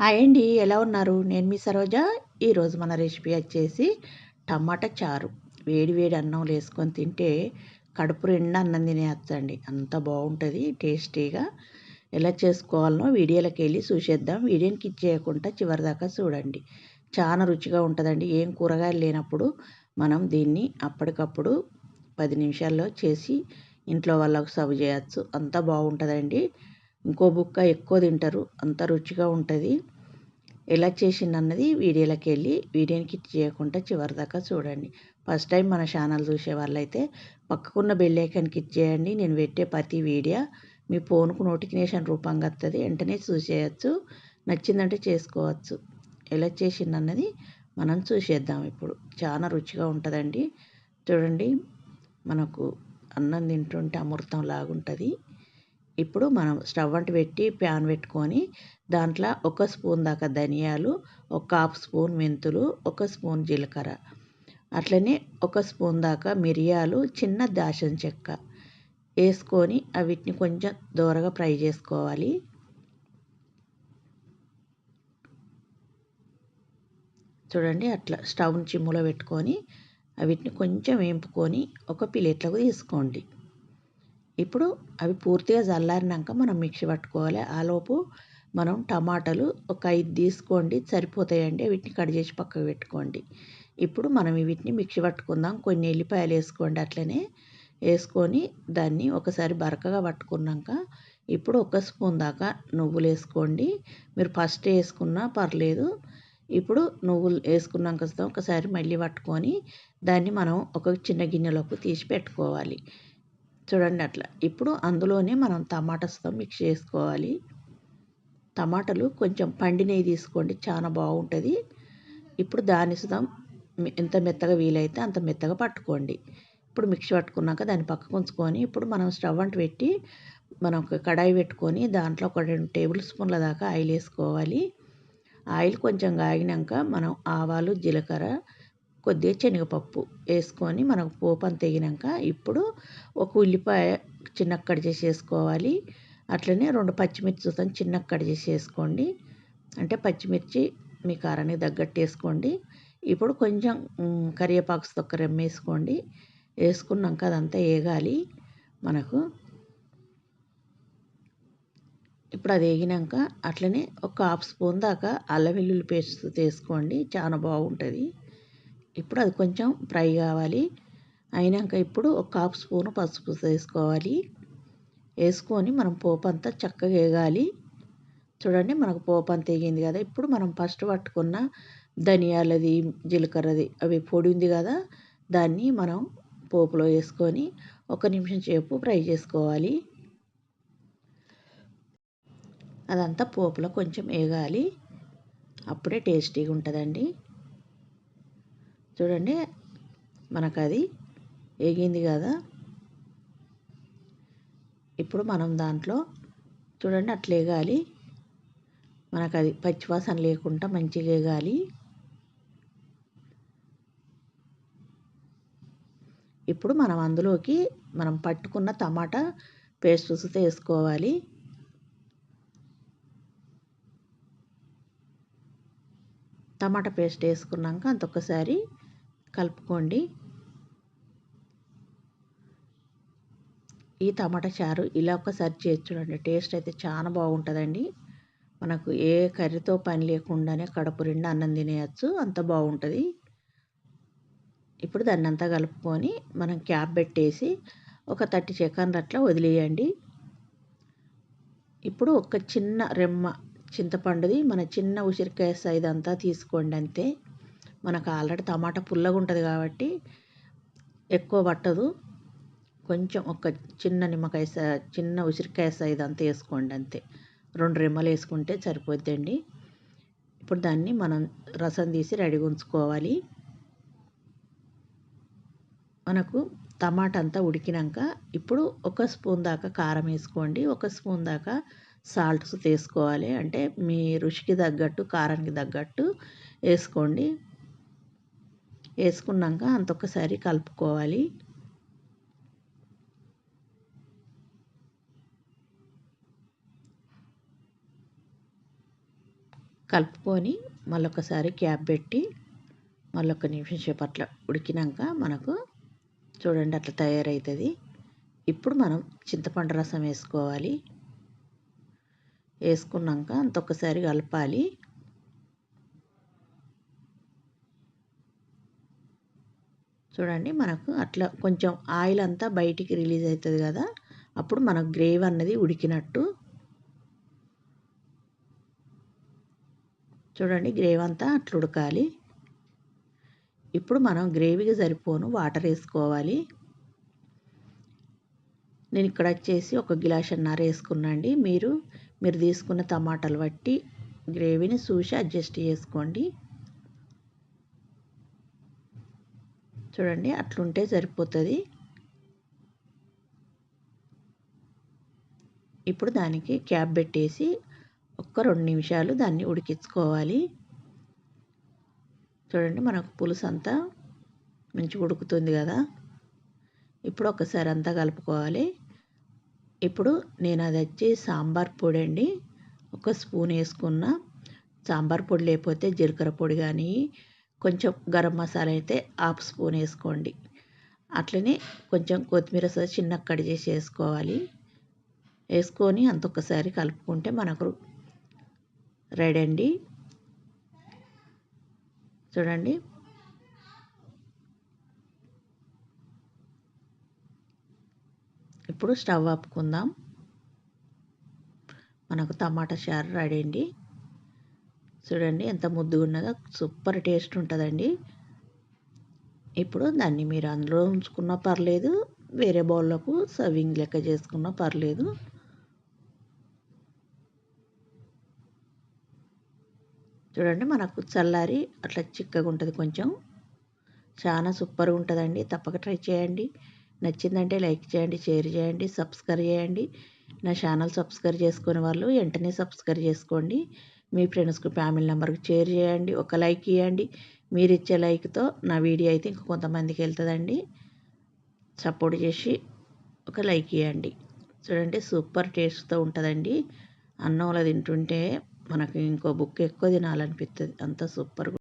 Hi అండి ఎలా ఉన్నారు? నేను మీ సరోజ. ఈరోజు మన రెసిపీ వచ్చేసి టమాటా చారు. వేడి వేడి అన్నం వేసుకొని తింటే కడుపు నిండా అన్నం తినేస్తండి అంత బాగుంటుంది టేస్టీగా. ఎలా చేసుకోవాలనో వీడియోలోకి వెళ్ళి చూసేద్దాం. వీడియోని కిచ్ చేయకుండా చివరిదాకా చూడండి. చాలా రుచిగా ఉంటుందండి. ఏం కూరగాయలు లేనప్పుడు మనం దీన్ని అప్పటికప్పుడు పది నిమిషాల్లో చేసి ఇంట్లో వాళ్ళకు సర్వ్ చేయొచ్చు. అంత బాగుంటుందండి. ఇంకో బుక్క ఎక్కువ తింటారు అంత రుచిగా ఉంటుంది. ఎలా చేసిందన్నది వీడియోలోకి వెళ్ళి వీడియోని కిట్ చేయకుండా చివరి దాకా చూడండి. ఫస్ట్ టైం మన ఛానల్ చూసే వాళ్ళైతే పక్కకున్న బెల్లైకన్ కిట్ చేయండి. నేను పెట్టే ప్రతి వీడియో మీ ఫోన్కు నోటిఫికేషన్ రూపంగా వస్తుంది వెంటనే చూసేయచ్చు నచ్చిందంటే చేసుకోవచ్చు. ఎలా చేసిందన్నది మనం చూసేద్దాం ఇప్పుడు. చాలా రుచిగా ఉంటుందండి. చూడండి మనకు అన్నం తింటుంటే అమృతం లాగుంటుంది. ఇప్పుడు మనం స్టవ్ అంటు పెట్టి ప్యాన్ పెట్టుకొని దాంట్లో ఒక స్పూన్ దాకా ధనియాలు ఒక హాఫ్ స్పూన్ మెంతులు ఒక స్పూన్ జీలకర్ర. అట్లనే ఒక స్పూన్ దాకా మిరియాలు చిన్న దాచన చెక్క వేసుకొని వీటిని కొంచెం దూరగా ఫ్రై చేసుకోవాలి. చూడండి అట్లా స్టవ్ని చిమ్ములో పెట్టుకొని వీటిని కొంచెం వేంపుకొని ఒక ప్లేట్లకు తీసుకోండి. ఇప్పుడు అవి పూర్తిగా చల్లారినాక మనం మిక్సీ పట్టుకోవాలి. ఆలోపు మనం టమాటాలు ఒక ఐదు తీసుకోండి. సరిపోతాయండి. వీటిని కట్ చేసి పక్కకు పెట్టుకోండి. ఇప్పుడు మనం వీటిని మిక్సీ పట్టుకుందాం. కొన్ని ఎల్లిపాయలు వేసుకోండి. అట్లనే వేసుకొని దాన్ని ఒకసారి బరకగా పట్టుకున్నాక ఇప్పుడు ఒక స్పూన్ దాకా నువ్వులు వేసుకోండి. మీరు ఫస్ట్ వేసుకున్నా పర్లేదు. ఇప్పుడు నువ్వులు వేసుకున్నాక ఒకసారి మళ్ళీ పట్టుకొని దాన్ని మనం ఒక చిన్న గిన్నెలోకి తీసి పెట్టుకోవాలి. చూడండి అట్లా. ఇప్పుడు అందులోనే మనం టమాటాస్తో మిక్స్ చేసుకోవాలి. టమాటాలు కొంచెం పండినవి తీసుకోండి చాలా బాగుంటుంది. ఇప్పుడు దాని సుతం ఎంత మెత్తగా వీలైతే అంత మెత్తగా పట్టుకోండి. ఇప్పుడు మిక్సీ పట్టుకున్నాక దాన్ని పక్కకు ఉంచుకొని ఇప్పుడు మనం స్టవ్ అంటు పెట్టి మనం ఒక కడాయి పెట్టుకొని దాంట్లో ఒక రెండు టేబుల్ స్పూన్ల దాకా ఆయిల్ వేసుకోవాలి ఆయిల్ కొంచెం కాగినాక మనం ఆవాలు జీలకర్ర కొద్దిగా శనగపప్పు వేసుకొని మనకు పోపు అంత తెగినాక ఇప్పుడు ఒక ఉల్లిపాయ చిన్న కట్ చేసి వేసుకోవాలి. అట్లనే రెండు పచ్చిమిర్చి చూస్తాను చిన్న కట్ చేసి వేసుకోండి. అంటే పచ్చిమిర్చి మీ కారానికి తగ్గట్టు వేసుకోండి. ఇప్పుడు కొంచెం కరివేపాకు తొక్క రెమ్మేసుకోండి వేసుకున్నాక అదంతా వేగాలి మనకు. ఇప్పుడు అది వేగినాక అట్లనే ఒక హాఫ్ స్పూన్ దాకా అల్లం వెల్లుల్లి పేస్ట్ తీసుకోండి చాలా బాగుంటుంది. ఇప్పుడు అది కొంచెం ఫ్రై కావాలి. అయినాక ఇప్పుడు ఒక హాఫ్ స్పూను పసుపు వేసుకోవాలి. వేసుకొని మనం పోపు అంతా చక్కగా వేగాలి. చూడండి మనకు పోపు అంతా వేగింది కదా. ఇప్పుడు మనం ఫస్ట్ పట్టుకున్న ధనియాలది జీలకర్రది అవి పొడి ఉంది కదా. దాన్ని మనం పోపులో వేసుకొని ఒక నిమిషం సేపు ఫ్రై చేసుకోవాలి. అదంతా పోపులో కొంచెం వేగాలి. అప్పుడే టేస్టీగా ఉంటుందండి. చూడండి మనకు అది కదా. ఇప్పుడు మనం దాంట్లో చూడండి అట్లా వేగాలి మనకు అది పచ్చివాసన లేకుండా మంచిగా వేగాలి ఇప్పుడు మనం అందులోకి మనం పట్టుకున్న టమాటా పేస్ట్ వేసుకోవాలి. టమాటా పేస్ట్ వేసుకున్నాక అంతొకసారి కలుపుకోండి. ఈ టమాటా చారు ఇలా ఒకసారి చేసి చూడండి. టేస్ట్ అయితే చాలా బాగుంటుందండి. మనకు ఏ కర్రీతో పని లేకుండానే కడుపు నిండా అన్నం తినేయచ్చు. అంత బాగుంటుంది. ఇప్పుడు దాన్ని అంతా కలుపుకొని మనం క్యాప్ పెట్టేసి ఒక థర్టీ సెకండ్ అట్లా వదిలేయండి. ఇప్పుడు ఒక చిన్న రెమ్మ చింతపండుది మన చిన్న ఉసిరికాయ సైజ్ అంతా తీసుకోండి అంతే. మనకు ఆల్రెడీ టమాటా పుల్లగా ఉంటుంది కాబట్టి ఎక్కువ పట్టదు. కొంచెం ఒక చిన్న నిమ్మకాయ చిన్న ఉసిరికాయ సైజ్ అంతా వేసుకోండి అంతే. రెండు రెమ్మలు వేసుకుంటే సరిపోద్దండి. ఇప్పుడు దాన్ని మనం రసం తీసి రెడీగా ఉంచుకోవాలి. మనకు టమాటా అంతా ఉడికినాక ఇప్పుడు ఒక స్పూన్ దాకా కారం వేసుకోండి. ఒక స్పూన్ దాకా సాల్ట్స్ తీసుకోవాలి. అంటే మీ రుచికి తగ్గట్టు కారానికి తగ్గట్టు వేసుకోండి. వేసుకున్నాక అంతొకసారి కలుపుకోవాలి. కలుపుకొని మళ్ళొకసారి క్యాప్ పెట్టి మళ్ళొక నిమిషం అట్లా ఉడికినాక మనకు చూడండి అట్లా తయారవుతుంది ఇప్పుడు మనం చింతపండు రసం వేసుకోవాలి. వేసుకున్నాక అంతొకసారి కలపాలి. చూడండి మనకు అట్లా కొంచెం ఆయిల్ అంతా బయటికి రిలీజ్ అవుతుంది కదా అప్పుడు మనకు గ్రేవీ అన్నది ఉడికినట్టు. చూడండి గ్రేవీ అంతా అట్లా ఉడకాలి. ఇప్పుడు మనం గ్రేవీకి సరిపోను వాటర్ వేసుకోవాలి. నేను ఇక్కడ వచ్చేసి ఒక గిలాస్ అన్నర వేసుకున్నాండి. మీరు మీరు తీసుకున్న టమాటాలు బట్టి గ్రేవీని చూసి అడ్జస్ట్ చేసుకోండి. చూడండి అట్లుంటే సరిపోతుంది. ఇప్పుడు దానికి క్యాప్ పెట్టేసి ఒక్క రెండు నిమిషాలు దాన్ని ఉడికించుకోవాలి. చూడండి మనకు పులుసు అంతా మంచిగా ఉడుకుతుంది కదా. ఇప్పుడు ఒకసారి అంతా కలుపుకోవాలి. ఇప్పుడు నేను అది వచ్చి సాంబార్ పొడి అండి ఒక స్పూన్ వేసుకున్న సాంబార్ పొడి లేకపోతే జీలకర్ర పొడి కానీ కొంచెం గరం మసాలా అయితే హాఫ్ స్పూన్ వేసుకోండి. అట్లనే కొంచెం కొత్తిమీర చిన్నగా చిన్న కట్ చేసి వేసుకోవాలి. వేసుకొని అంత ఒక్కసారి కలుపుకుంటే మనకు రెడీ అండి. చూడండి. ఇప్పుడు స్టవ్ ఆపుకుందాం. మనకు టమాటా చారు రెడీ అండి. చూడండి ఎంత ముద్దుగా ఉన్నదో సూపర్ టేస్ట్ ఉంటుందండి. ఇప్పుడు దాన్ని మీరు అందులో ఉంచుకున్నా పర్లేదు వేరే బౌల్లోకి సర్వింగ్ లెక్క చేసుకున్నా పర్లేదు. చూడండి మనకు చల్లారి అట్లా చిక్కగా ఉంటుంది కొంచెం. చాలా సూపర్గా ఉంటుందండి. తప్పక ట్రై చేయండి. నచ్చిందంటే లైక్ చేయండి షేర్ చేయండి సబ్స్క్రైబ్ చేయండి. నా ఛానల్ సబ్స్క్రైబ్ చేసుకునే వాళ్ళు వెంటనే సబ్స్క్రైబ్ చేసుకోండి. మీ ఫ్రెండ్స్కి ఫ్యామిలీ నెంబర్కి షేర్ చేయండి. ఒక లైక్ ఇవ్వండి మీరు ఇచ్చే లైక్తో నా వీడియో అయితే ఇంక కొంతమందికి వెళ్తుందండి. సపోర్ట్ చేసి ఒక లైక్ ఇవ్వండి చూడండి సూపర్ టేస్ట్తో ఉంటుందండి. అన్నంలో తింటుంటే మనకి ఇంకో బుక్ ఎక్కువ తినాలనిపిస్తుంది అంత సూపర్గా